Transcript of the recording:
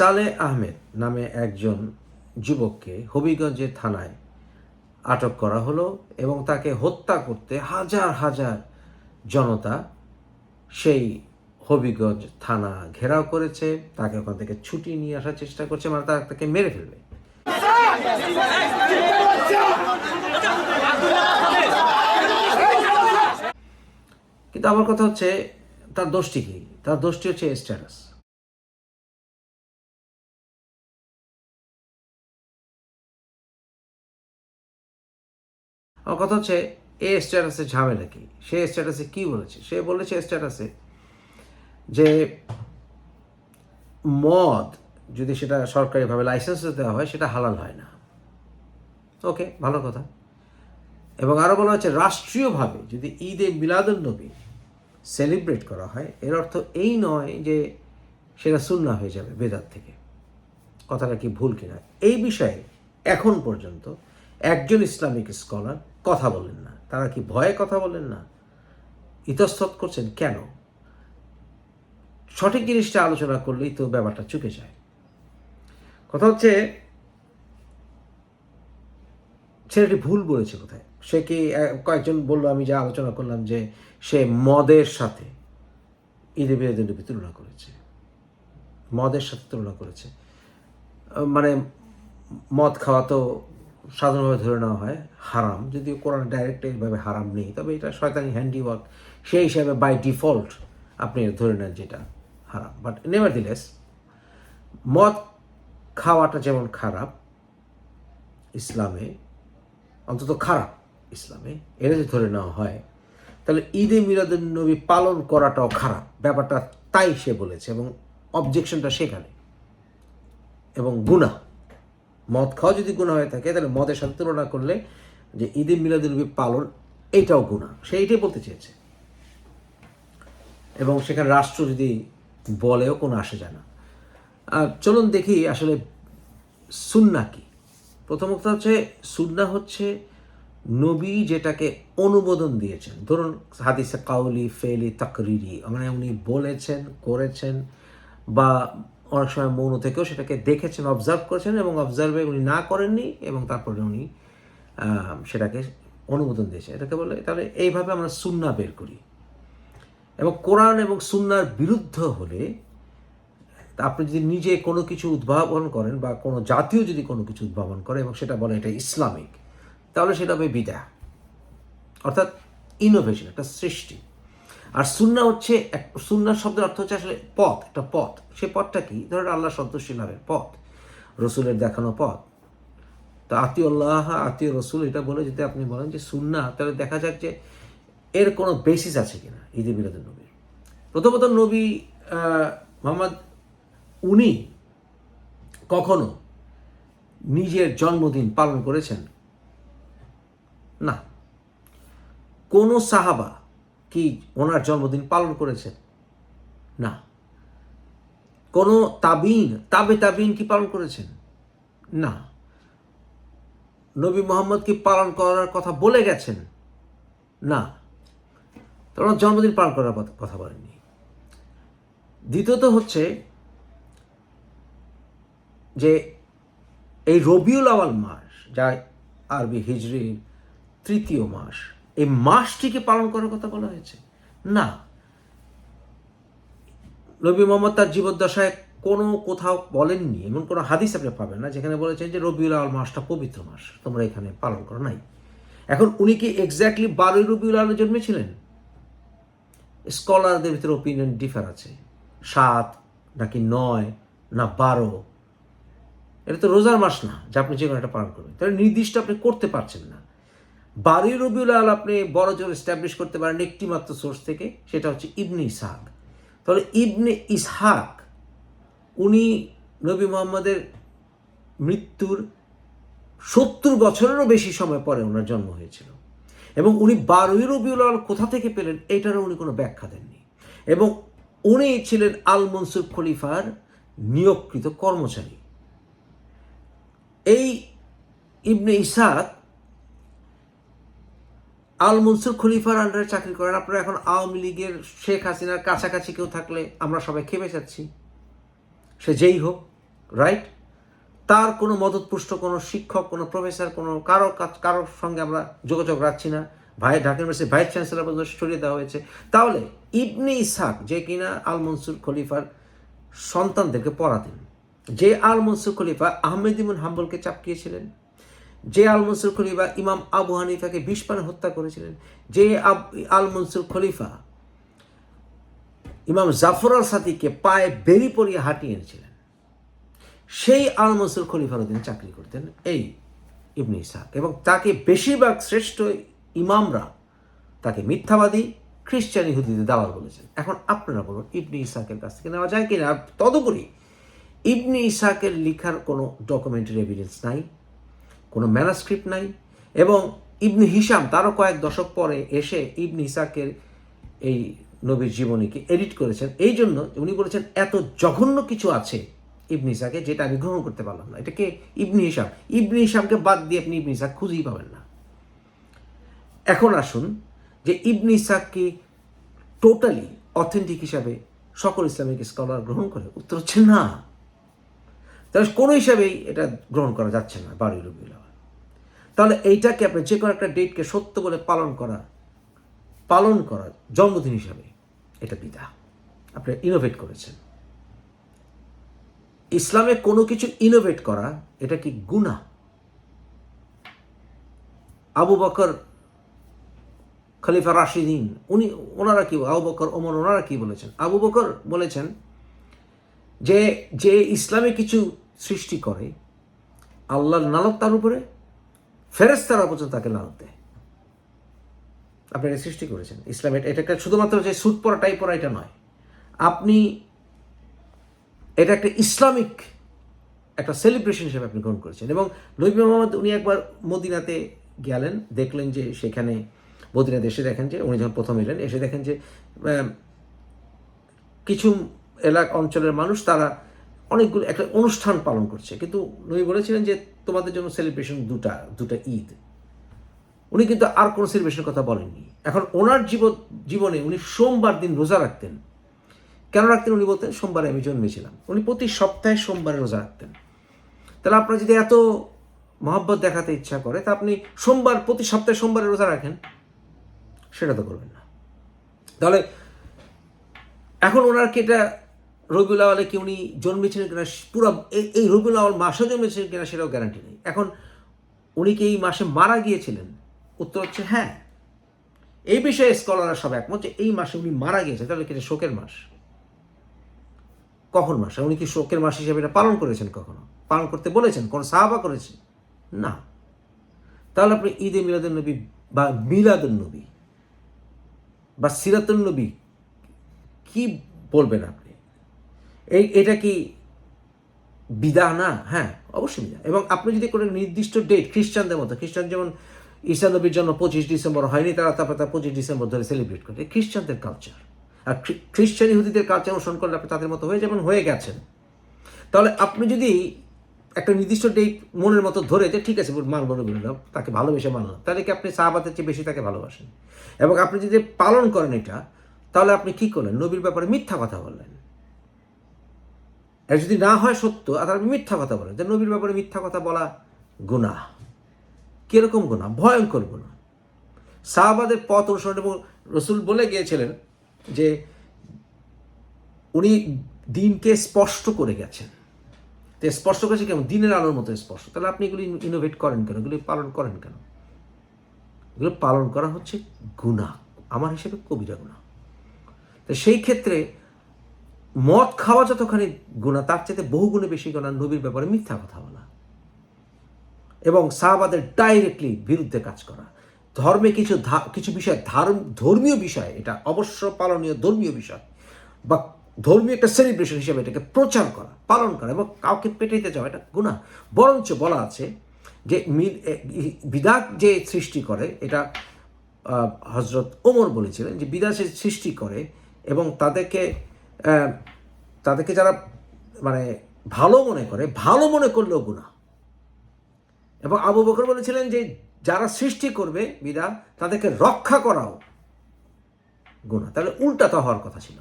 সালে আহমেদ নামে একজন যুবককে হবিগঞ্জের থানায় আটক করা হলো এবং তাকে হত্যা করতে হাজার হাজার জনতা সেই হবিগঞ্জ থানা ঘেরাও করেছে। তাকে ওখান থেকে ছুটি নিয়ে আসার চেষ্টা করছে মানে তারা তাকে মেরে ফেলবে। কিন্তু আমার কথা হচ্ছে, তার দোষটি কি? তার দোষটি হচ্ছে স্ট্যাটাস। আমার কথা হচ্ছে, এ স্ট্যাটাসে ঝামেলা কি? সে স্ট্যাটাসে কি বলেছে? সে বলেছে স্ট্যাটাসে যে মদ যদি সেটা সরকারিভাবে লাইসেন্স দেওয়া হয়, সেটা হালাল হয় না। ওকে, ভালো কথা। এবং আরও বলা হচ্ছে, রাষ্ট্রীয়ভাবে যদি ঈদে মিলাদুলনবী সেলিব্রেট করা হয়, এর অর্থ এই নয় যে সেটা সুন্না হয়ে যাবে বেদার থেকে। কথাটা কি ভুল কিনা? এই বিষয়ে এখন পর্যন্ত একজন ইসলামিক স্কলার কথা বলেন না। তারা কি ভয়ে কথা বলেন না? ইতস্তত করছেন কেন? সঠিক জিনিসটা আলোচনা করলেই তো ব্যাপারটা চুকে যায়। কথা হচ্ছে, ছেলেটি ভুল বলেছে কোথায়? সে কি কয়েকজন বলল, আমি যা আলোচনা করলাম যে সে মদের সাথে ঈদে বিরোধী তুলনা করেছে। মদের সাথে তুলনা করেছে। মানে মদ খাওয়া তো সাধারণভাবে ধরে নেওয়া হয় হারাম। যদিও কোরআন ডাইরেক্ট এইভাবে হারাম নেই, তবে এটা শয়তানি হ্যান্ডিওয়ার্ক সেই হিসাবে বাই ডিফল্ট আপনি ধরে নেন যেটা হারাম। বাট নেভার দিলেস মদ খাওয়াটা যেমন খারাপ ইসলামে, অন্তত খারাপ ইসলামে এটা যদি ধরে নেওয়া হয়, তাহলে ঈদে মিলাদুল নবী পালন করাটাও খারাপ। ব্যাপারটা তাই সে বলেছে এবং অবজেকশনটা সেখানে। এবং গুণা মদ খাওয়া যদি গুণা হয়ে থাকে, তাহলে মদের সাথে তুলনা করলে যে ঈদে মিলাদুল নবী পালন এইটাও গুণা সে এইটাই বলতে চেয়েছে। এবং সেখানে রাষ্ট্র যদি বলেও কোনো আসে যায় না। আর চলুন দেখি আসলে সুন্না কি। প্রথমত হচ্ছে, সুন্না হচ্ছে নবী যেটাকে অনুমোদন দিয়েছেন। ধরুন, হাদিসে কাউলি ফেলি, তাকরিরি মানে উনি বলেছেন, করেছেন, বা অনেক সময় মৌন থেকেও সেটাকে দেখেছেন অবজার্ভ করেছেন এবং অবজার্ভে উনি না করেননি এবং তারপরে উনি সেটাকে অনুমোদন দিয়েছেন। এটাকে বলে, তাহলে এইভাবে আমরা সুন্না বের করি। এবং কোরআন এবং সুন্নার বিরুদ্ধ হলে, আপনি যদি নিজে কোনো কিছু উদ্ভাবন করেন বা কোনো জাতীয় যদি কোনো কিছু উদ্ভাবন করে এবং সেটা বলে এটা ইসলামিক, তাহলে সেটা হবে বিদা অর্থাৎ ইনোভেশন একটা সৃষ্টি। আর সুন্না হচ্ছে সুন্নার শব্দের অর্থ হচ্ছে আসলে পথ, একটা পথ। সে পথটা কি? ধরেন আল্লাহ সন্তুষ্টি লাভের পথ, রসুলের দেখানো পথ। তো আতিউল্লাহ আতি রসুল এটা বলে যদি আপনি বলেন যে সুন্না, তাহলে দেখা যাক যে এর কোনো বেসিস আছে কিনা ঈদে বিরোধী নবীর। প্রথমত নবী মোহাম্মদ, উনি কখনো নিজের জন্মদিন পালন করেছেন? না। কোনো সাহাবা কি ওনার জন্মদিন পালন করেছেন? না। কোনো তাবিন, তাবে তাবিন কি পালন করেছেন? না। নবী মোহাম্মদ কি পালন করার কথা বলে গেছেন? না। ওনার জন্মদিন পালন করার কথা- বলেননি। দ্বিতীয়ত হচ্ছে যে এই রবিউল আওয়াল মাস, যা আরবি হিজরির তৃতীয় মাস এই মাসটিকে পালন করার কথা বলা হয়েছে? না। নবী মোহাম্মদ তার জীবদ্দশায় কোনো কোথাও বলেননি, এমন কোনো হাদিস আপনি পাবেন না, যেখানে বলেছেন যে রবিউল আওয়াল মাসটা পবিত্র মাস, তোমরা এখানে পালন করো নাই। এখন উনি কি এক্স্যাক্টলি বারোই রবিউল আওয়ালে জন্মেছিলেন? স্কলারদের ভিতরে ওপিনিয়ন ডিফার আছে। সাত নাকি নয় না বারো? এটা তো রোজার মাস না, যে আপনি যে কোনো একটা পালন করবেন। তাহলে নির্দিষ্ট আপনি করতে পারছেন না। বারোই রবিউল আল আপনি বড় জোর এস্টাবলিশ করতে পারেন একটি মাত্র সোর্স থেকে, সেটা হচ্ছে ইবনে ইসহাক। তাহলে ইবনে ইসহাক, উনি নবী মোহাম্মদের মৃত্যুর সত্তর বছরেরও বেশি সময় পরে ওনার জন্ম হয়েছিল। এবং উনি বারোই রবিউল আল কোথা থেকে পেলেন, এটারও উনি কোনো ব্যাখ্যা দেননি। এবং উনি ছিলেন আল মনসুর খলিফার নিয়োগকৃত কর্মচারী। এই ইবনে ইসাক আল মনসুর খলিফার আন্ডারে চাকরি করেন। আপনারা এখন আওয়ামী লীগের শেখ হাসিনার কাছাকাছি কেউ থাকলে আমরা সবাই খেপে যাচ্ছি। সে যেই হোক রাইট তার কোনো মদতপুষ্ট, কোনো শিক্ষক, কোনো প্রফেসর কোনো কারও কাছ কারোর সঙ্গে আমরা যোগাযোগ রাখছি না। ভাই, ঢাকা ইউনিভার্সিটির ভাইস চ্যান্সেলর পর্যন্ত সরিয়ে দেওয়া হয়েছে। তাহলে ইবনে ইসাক যে কিনা আল মনসুর খলিফার সন্তানদেরকে পড়াতেন, যে আল মনসুর খলিফা আহমেদ ইমুন হাম্বলকে চাপকিয়েছিলেন যে আল মনসুর খলিফা ইমাম আবু হানিফাকে বিষ পানে হত্যা করেছিলেন, যে আল মনসুর খলিফা ইমাম জাফর আল সাদিকে পায়ে বেরি পরিয়ে হাঁটিয়ে এনেছিলেন, সেই আল মনসুর খলিফার অধীনে চাকরি করতেন এই ইবনে ইসাক এবং তাকে বেশিরভাগ শ্রেষ্ঠ ইমামরা তাকে মিথ্যাবাদী, খ্রিস্টান ইহুদিদের দালাল বলেছেন। এখন আপনারা বলুন, ইবনে ইসাকের কাছ থেকে নেওয়া যায় কিনা? তদুপরি, ইবনে ইসাকের লিখার কোনো ডকুমেন্টারি এভিডেন্স নাই। কোনো ম্যানাস্ক্রিপ্ট নাই। এবং ইবনি হিসাম তারও কয়েক দশক পরে এসে ইবনি ইসাকের এই নবীর জীবনীকে এডিট করেছেন। এই জন্য উনি বলেছেন, এত জঘন্য কিছু আছে ইবনি ইসাকে যেটা আমি গ্রহণ করতে পারলাম না। এটাকে ইবনি হিসাম ইবনি হিসামকে বাদ দিয়ে আপনি ইবনি ইসাক খুঁজেই পাবেন না। এখন আসুন যে ইবনি ইসাক কি টোটালি অথেন্টিক হিসাবে সকল ইসলামিক স্কলার গ্রহণ করে। উত্তর হচ্ছে না। তাহলে কোনো হিসাবেই এটা গ্রহণ করা যাচ্ছে না বারোই আওয়াল। তাহলে এইটাকে আপনি যে কোনো একটা ডেটকে সত্য বলে পালন করা পালন করা জন্মদিন হিসাবে এটা বিদা। আপনি ইনোভেট করেছেন। ইসলামে কোনো কিছু ইনোভেট করা, এটা কি গুণা আবু বকর খলিফা রাশিদিন, উনি, ওনারা কি, আবু বকর, ওমর, ওনারা কি বলেছেন? আবু বকর বলেছেন যে যে ইসলামে কিছু সৃষ্টি করে, আল্লাহর নালত তার উপরে ফেরেস্তারা পর্যন্ত তাকে লানত দেয়। আপনি এটা সৃষ্টি করেছেন। ইসলাম এটা একটা শুধুমাত্র যে সুদ পরা, টাই পরা, এটা নয়। আপনি এটা একটা ইসলামিক একটা সেলিব্রেশন হিসেবে আপনি গ্রহণ করেছেন। এবং নবী মোহাম্মদ উনি একবার মদিনাতে গেলেন, দেখলেন যে সেখানে মদিনাতে এসে দেখেন যে, উনি যখন প্রথম এলেন, এসে দেখেন যে কিছু এলাকা অঞ্চলের মানুষ তারা অনেকগুলো একটা অনুষ্ঠান পালন করছে। কিন্তু নবী বলেছিলেন যে তোমাদের জন্য সেলিব্রেশন দুটা দুটা ঈদ। উনি কিন্তু আর কোনো সেলিব্রেশনের কথা বলেননি। এখন ওনার জীবন জীবনে উনি সোমবার দিন রোজা রাখতেন। কেন রাখতেন উনি বলতেন, সোমবারে আমি জন্মেছিলাম। উনি প্রতি সপ্তাহে সোমবারে রোজা রাখতেন। তাহলে আপনার যদি এত মহব্বত দেখাতে ইচ্ছা করে, তা আপনি সোমবার, প্রতি সপ্তাহে সোমবারে রোজা রাখেন? সেটা তো করবেন না। তাহলে এখন ওনার কি এটা রবিউল আওয়ালে কি উনি জন্মেছিলেন কিনা পুরো এই- রবিউল আওয়াল মাসে জন্মেছিলেন কিনা সেটাও গ্যারান্টি নেই। এখন উনি কি এই মাসে মারা গিয়েছিলেন? উত্তর হচ্ছে হ্যাঁ। এই বিষয়ে স্কলাররা সব একমত যে এই মাসে উনি মারা গিয়েছেন। তাহলে কি শোকের মাস? কখন মাস? উনি কি শোকের মাস হিসেবে এটা পালন করেছেন কখনো? পালন করতে বলেছেন? কোন সাহাবা করেছে? না। তাহলে আপনি ঈদে মিলাদুল নবী বা মিলাদুল নবী বা সিরাতুল নবী কি বলবেন আপনি? এই, এটা কি বিদা না? হ্যাঁ অবশ্যই বিদা এবং আপনি যদি কোনো নির্দিষ্ট ডেট খ্রিস্টানদের মতো, খ্রিস্টান যেমন ঈসা নবীর জন্য পঁচিশ ডিসেম্বর হয়নি, তারা তারপর তার পঁচিশ ডিসেম্বর ধরে সেলিব্রেট করে। খ্রিস্টানদের কালচার আর খ্রি- খ্রিস্টান ইহুদিদের কালচার অনুসরণ করলে আপনি তাদের মতো হয়ে যাবেন, হয়ে গেছেন। তাহলে আপনি যদি একটা নির্দিষ্ট ডেট মনের মতো ধরে যে, ঠিক আছে, মানব রবীন্দ্র তাকে ভালোবেসে মানলাম। তাহলে কি আপনি সাহাবাদের চেয়ে বেশি তাকে ভালোবাসেন? এবং আপনি যদি পালন করেন এটা, তাহলে আপনি কি করলেন? নবীর ব্যাপারে মিথ্যা কথা বললেন। আর যদি না হয় সত্য, আর আপনি মিথ্যা কথা বলে। যে নবীর ব্যাপারে মিথ্যা কথা বলা গুণা কীরকম গুণা ভয়ঙ্কর গুণা সাহাবাদের পথ অনুসরণ এবং রসুল বলে গিয়েছিলেন যে উনি দিনকে স্পষ্ট করে গেছেন। তো স্পষ্ট করেছে কেমন? দিনের আলোর মতো স্পষ্ট। তাহলে আপনি এগুলি ইনোভেট করেন কেন? এগুলি পালন করেন কেন? এগুলো পালন করা হচ্ছে গুণা আমার হিসেবে কবিরা গুণা তো সেই ক্ষেত্রে মদ খাওয়া যতখানি গুণা তার চাইতে বহু গুণে বেশি গুণা নবীর ব্যাপারে মিথ্যা কথা বলা। এবং সাহাবাদের ডাইরেক্টলি বিরুদ্ধে কাজ করা। ধর্মে কিছু কিছু বিষয়, ধর্ম, ধর্মীয় বিষয়, এটা অবশ্য পালনীয় ধর্মীয় বিষয়, বা ধর্মীয় একটা সেলিব্রেশন হিসেবে এটাকে প্রচার করা, পালন করা, এবং কাউকে পেটাইতে যাওয়া, এটা গুণা বরঞ্চ বলা আছে যে বিদাত যে সৃষ্টি করে, এটা হজরত ওমর বলেছিলেন যে বিদাত যে সৃষ্টি করে এবং তাদেরকে তাদেরকে যারা মানে ভালো মনে করে, ভালো মনে করলেও গুণা এবং আবু বকর বলেছিলেন যে, যারা সৃষ্টি করবে বিদা, তাদেরকে রক্ষা করাও গুণা তাহলে উল্টা তো হওয়ার কথা ছিল।